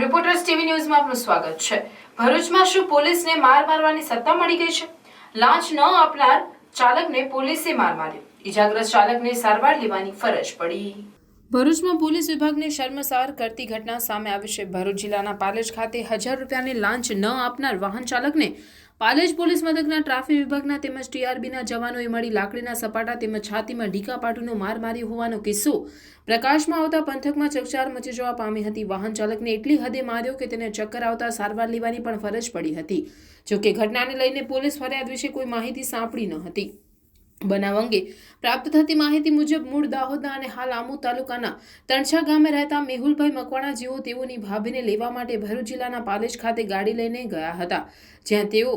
નમસ્કાર reporters TV ન્યૂઝમાં આપનું સ્વાગત છે. ભરૂચમાં શું પોલીસને માર મારવાની સત્તા મળી ગઈ છે? લાંચ ન આપનાર ચાલકને પોલીસે માર માર્યો. ઈજાગ્રસ્ત ચાલકને સારવાર લેવાની ફરજ પડી. ભરૂચમાં પોલીસ વિભાગને શર્મસાર કરતી ઘટના સામે આવી છે. ભરૂચ જિલ્લાના પાલેજ ખાતે હજાર રૂપિયાની લાંચ ન આપનાર વાહન ચાલકને પાલેજ પોલીસ મથકના ટ્રાફિક વિભાગના તેમજ ટીઆરબીના જવાનોએ મળી લાકડીના સપાટા તેમજ છાતીમાં ઢીકા પાટુનો માર માર્યો હોવાનો કિસ્સો પ્રકાશમાં આવતા પંથકમાં ચકચાર મચી જવા પામી હતી. વાહન ચાલકને એટલી હદે માર્યો કે તેને ચક્કર આવતા સારવાર લેવાની પણ ફરજ પડી હતી. જોકે ઘટનાને લઈને પોલીસ ફરિયાદ વિશે કોઈ માહિતી સાંપડી ન હતી. બનાવ અંગે પ્રાપ્ત થતી માહિતી મુજબ મૂળ દાહોદના અને હાલ આમુ તાલુકાના તણછા ગામે રહેતા મેહુલભાઈ મકવાણા જેઓ તેઓની ભાભીને લેવા માટે ભરૂચ જિલ્લાના પાલેજ ખાતે ગાડી લઈને ગયા હતા. જ્યાં તેઓ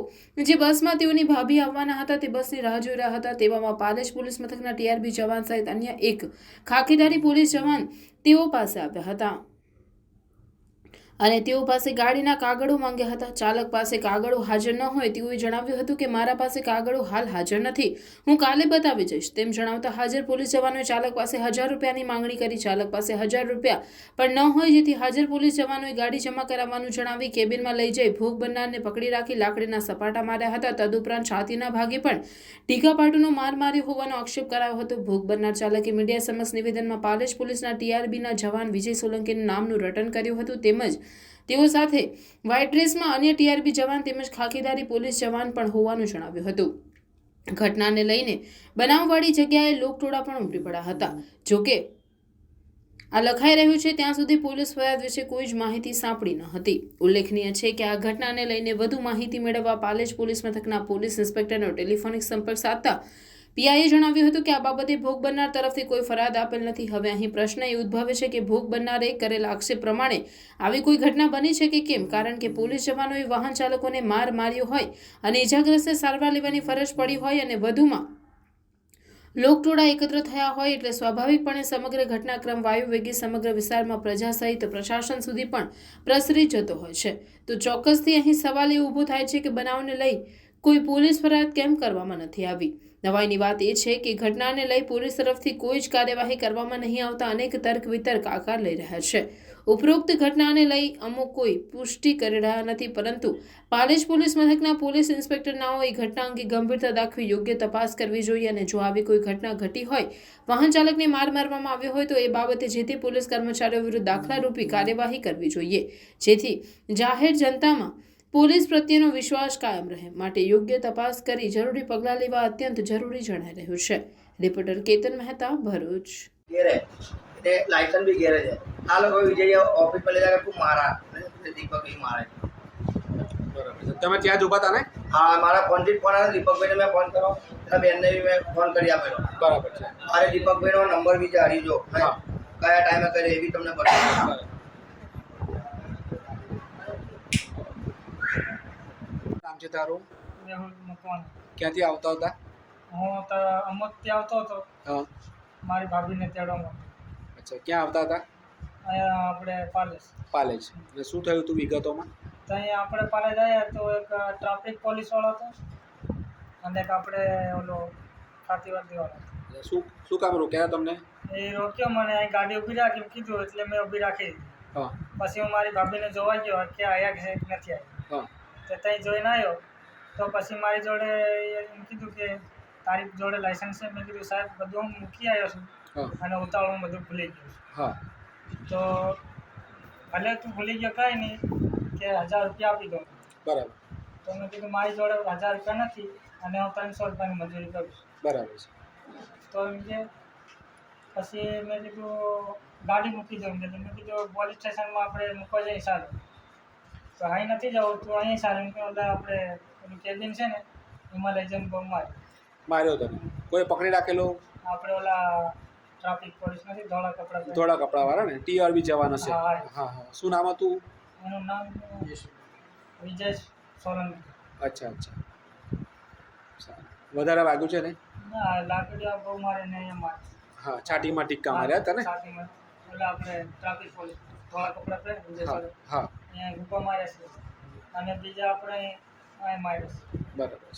જે બસમાં તેઓની ભાભી આવવાના હતા તે બસની રાહ જોઈ રહ્યા હતા. તેવામાં પાલેજ પોલીસ મથકના ટીઆરબી જવાન સહિત અન્ય એક ખાકેદારી પોલીસ જવાન તેઓ પાસે આવ્યા હતા. અને તેઓ પાસે ગાડીના કાગળો માંગ્યા હતા. ચાલક પાસે કાગળો હાજર ન હોય તેઓએ જણાવ્યું હતું કે મારા પાસે કાગળો હાલ હાજર નથી. હું કાલે બતાવી જઈશ. તેમ જણાવતા હાજર પોલીસ જવાનોએ ચાલક પાસે હજાર રૂપિયાની માંગણી કરી. ચાલક પાસે હજાર રૂપિયા પણ ન હોય જેથી હાજર પોલીસ જવાનોએ ગાડી જમા કરાવવાનું જણાવી કેબિનમાં લઈ જઈ ભોગ બનનારને પકડી રાખી લાકડીના સપાટા માર્યા હતા. તદુપરાંત છાતીના ભાગે પણ ટીકાપાટુનો માર માર્યો હોવાનો આક્ષેપ કરાયો હતો. ભોગ બનનાર ચાલકે મીડિયા સમક્ષ નિવેદનમાં પાલેજ પોલીસના ટીઆરબીના જવાન વિજય સોલંકીના નામનું રટન કર્યું હતું. તેમજ તેઓ સાથે વ્હાઇટ ડ્રેસમાં અન્ય ટીઆરબી જવાન તેમજ ખાકીદારી પોલીસ જવાન પણ હોવાનું જણાવ્યું હતું. ઘટનાને લઈને બનાવવાળી જગ્યાએ લોકટોળા પણ ઉમટી પડ્યા હતા. જોકે આ લખાઈ રહ્યું છે, ત્યાં સુધી પોલીસ ફરિયાદ વિશે કોઈ જ માહિતી સાંપડી ન હતી. ઉલ્લેખનીય છે કે આ ઘટનાને લઈને વધુ માહિતી મેળવવા પાલેજ પોલીસ મથકના પોલીસ ઇન્સ્પેક્ટરનો ટેલિફોનિક સંપર્ક સાધતા પીઆઈએ જણાવ્યું હતું કે આ બાબતે ભોગ બનનાર તરફથી કોઈ ફરિયાદ આપેલ નથી. હવે અહીં પ્રશ્ન એ ઉદ્ભવે છે કે ભોગ બનનારે કરેલા આક્ષેપ પ્રમાણે આવી કોઈ ઘટના બની છે કે કેમ? કારણ કે પોલીસ જવાનોએ વાહન ચાલકોને માર માર્યો હોય અને ઇજાગ્રસ્તે સારવાર લેવાની ફરજ પડી હોય અને વધુમાં લોકટોળા એકત્ર થયા હોય એટલે સ્વાભાવિકપણે સમગ્ર ઘટનાક્રમ વાયુ વેગે સમગ્ર વિસ્તારમાં પ્રજા સહિત પ્રશાસન સુધી પણ પ્રસરી જતો હોય છે. તો ચોક્કસથી અહીં સવાલ એ ઊભો થાય છે કે બનાવને લઈ કોઈ પોલીસ ફરિયાદ કેમ કરવામાં નથી આવી? નવાઈની વાત એ છે કે ઘટનાને લઈ પોલીસ તરફથી કોઈ જ કાર્યવાહી કરવામાં નહીં આવતા અનેક તર્ક વિતર્ક આકાર લઈ રહ્યા છે. ઉપરોક્ત ઘટનાને લઈ અમુક કોઈ પુષ્ટિ કરી રહ્યા નથી, પરંતુ પાલેજ પોલીસ મથકના પોલીસ ઇન્સ્પેક્ટર નાઓએ ઘટના અંગે ગંભીરતા દાખવી યોગ્ય તપાસ કરવી જોઈએ અને જો આવી કોઈ ઘટના ઘટી હોય, વાહન ચાલકને માર મારવામાં આવ્યો હોય તો એ બાબતે જે તે પોલીસ કર્મચારીઓ વિરુદ્ધ દાખલારૂપી કાર્યવાહી કરવી જોઈએ. જેથી જાહેર જનતામાં પોલીસ પ્રત્યેનો વિશ્વાસ કાયમ રહે. માટે યોગ્ય તપાસ કરી જરૂરી પગલાં લેવા અત્યંત જરૂરી જણાઈ રહ્યું છે. રિપોર્ટર કેતન મહેતા ભરૂચ. ઘેરે. એટલે લાયસન્સ બી ઘેરે છે. આ લોકો વિજય ઓફિસમાં લઈ જાય તું મારા. અને દીપક બી મારે. બરાબર. છે. તમે ત્યાં જ ઊભા હતા ને? હા મારા ફોનથી જ ફોન આવ્યો. દીપકભાઈને મેં ફોન કર્યો. એટલે બેનને બી મેં ફોન કરી આપેલો. બરાબર છે. મારે દીપકભાઈનો નંબર બી છે હરીજો. હા. કયા ટાઈમે કરે એ બી તમને બતાવી. નામ છે તારું મેહુલ મકવાણા ક્યાંથી આવતા હતા? હું તો ત્યાં આવતો હતો. હા. મારી ભાભીને તેડવામાં અચ્છા ક્યાં આવતા હતા? અહીંયા આપણે પાલેજ. પાલેજ. અને શું થયું હતું વિગતોમાં? તો અહીંયા આપણે પાલેજ આવ્યા તો એક ટ્રાફિક પોલીસવાળો હતો. અને એક આપણે ઓલો હતો. એટલે શું શું કામ રોક્યા તમને? એ રોક્યો મને અહીં ગાડી ઊભી રાખી કીધું એટલે મેં ઊભી રાખી હા. પછી હું મારી ભાભીને જોવા ગયો કે આયા કે નથી આવ્યા. હા. તો ત્યાં જોઈને આવ્યો તો પછી મારી જોડે એમ કીધું કે તારી જોડે લાયસન્સ છે મેં કીધું સાહેબ બધું હું મૂકી આવ્યો છું અને ઉતાવળમાં બધું ભૂલી ગયો છું. હા. તો ભલે તું ભૂલી ગયો કાંઈ નહીં કે હજાર રૂપિયા આપી દો બરાબર. તો મેં કીધું મારી જોડે હજાર રૂપિયા નથી અને હું ત્રણસો રૂપિયાની મજૂરી કરું બરાબર છે. તો એમ કે પછી મેં કીધું ગાડી મૂકી દઉં. મેં કીધું પોલીસ સ્ટેશનમાં આપણે મૂકવા જઈએ સારું. તો અહીં નથી જવું તો અહીં સારું. કે ઓલા આપણે પેલું કેબિન છે ને એમાં લઈ જઈને મારે માર્યો તને કોઈ પકડી રાખેલો? આપણે ઓલા ટ્રાફિક પોલીસ નથી ધોળા કપડાં ધોળા ધોળા કપડાવાળા ને? ટીઆરબી જવાના છે. હા, હા. શું નામ હતું? એનું નામ વિજય સોલંકી. અચ્છા અચ્છા. વધારે વાગ્યું છે ને? ના લાકડીયા બહુ મારે ને એમાં હા છાટીમાં ટીક્કા માર્યા હતા ને? છાટીમાં ઓલા આપણે ટ્રાફિક પોલીસ. ધોળા કપડા પહેરે હા ઊભા મારે છે. અને બીજા આપણે અહીં મારે છે. બરાબર.